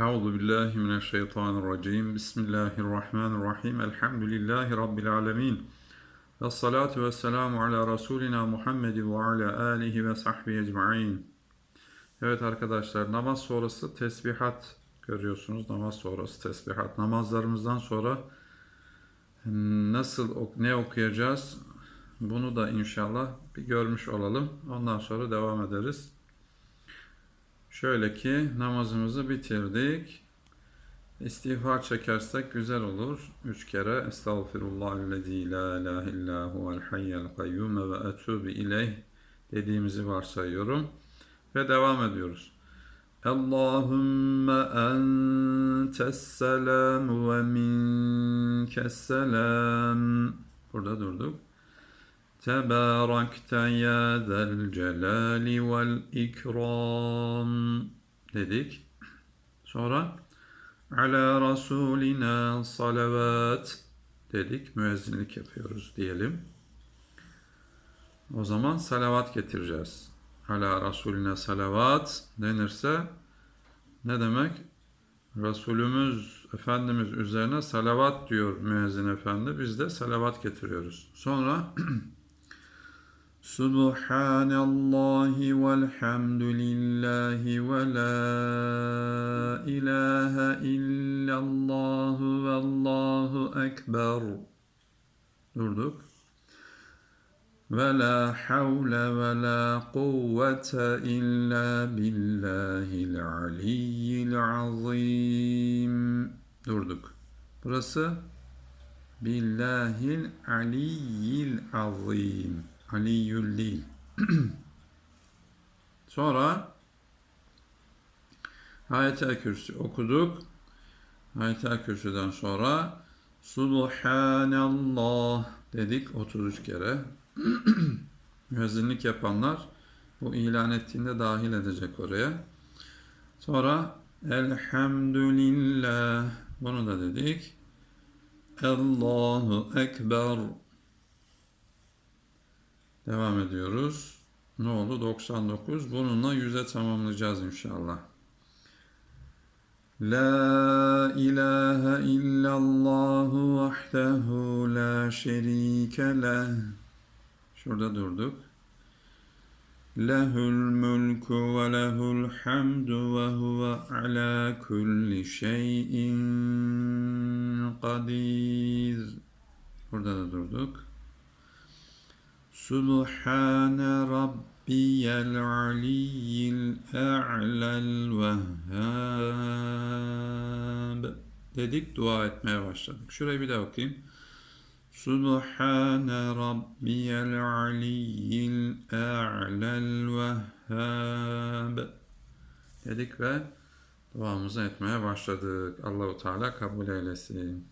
Euzu billahi mineşşeytanirracim. Bismillahirrahmanirrahim. Elhamdülillahi rabbil alamin. Ve salatu ve selamu ala Resulina Muhammed ve ala alihi ve sahbihi ecmaîn. Evet arkadaşlar namaz sonrası tesbihat görüyorsunuz. Namaz sonrası tesbihat. Namazlarımızdan sonra nasıl ne okuyacağız? Bunu da inşallah bir görmüş olalım. Ondan sonra devam ederiz. Şöyle ki namazımızı bitirdik. İstiğfar çekersek güzel olur. Üç kere Estağfirullahellezî la ilahe illa huvel hayyel kayyum ve etûbü ileyh dediğimizi varsayıyorum. Ve devam ediyoruz. Allahümme entes selam ve minkes selam. Burada durduk. Tebarakte ya zel celali vel ikram dedik. Sonra ala rasulina salavat dedik. Müezzinlik yapıyoruz diyelim. O zaman salavat getireceğiz. Ala rasulina salavat denirse ne demek? Resulümüz Efendimiz üzerine salavat diyor müezzin efendi. Biz de salavat getiriyoruz. Sonra Subhanallahi velhamdülillahi ve la ilahe illallah ve allahu ekber. Durduk. Ve la havle ve la kuvvete illa billahil aliyyil azim. Durduk. Burası billahil aliyyil azim. Aliyyül değil. Sonra Ayet-el Kürsü okuduk. Ayet-el Kürsü'den sonra Subhanallah dedik 33 kere. Müezzinlik yapanlar bu ilan ettiğinde dahil edecek oraya. Sonra Elhamdülillah bunu da dedik. Allahu Ekber Devam ediyoruz. Ne oldu? 99. Bununla 100'e tamamlayacağız inşallah. La ilahe illallah vahdehu la şerike leh. Şurada durduk. Lehul mulku ve lehul hamdu ve huve ala kulli şeyin kadir. Burada da durduk. Subhane rabbiyel aliyyil a'lel vehhab dedik dua etmeye başladık. Şurayı bir daha okuyayım. Subhane rabbiyel aliyyil a'lel vehhab dedik ve duamızı etmeye başladık. Allahu Teala kabul eylesin.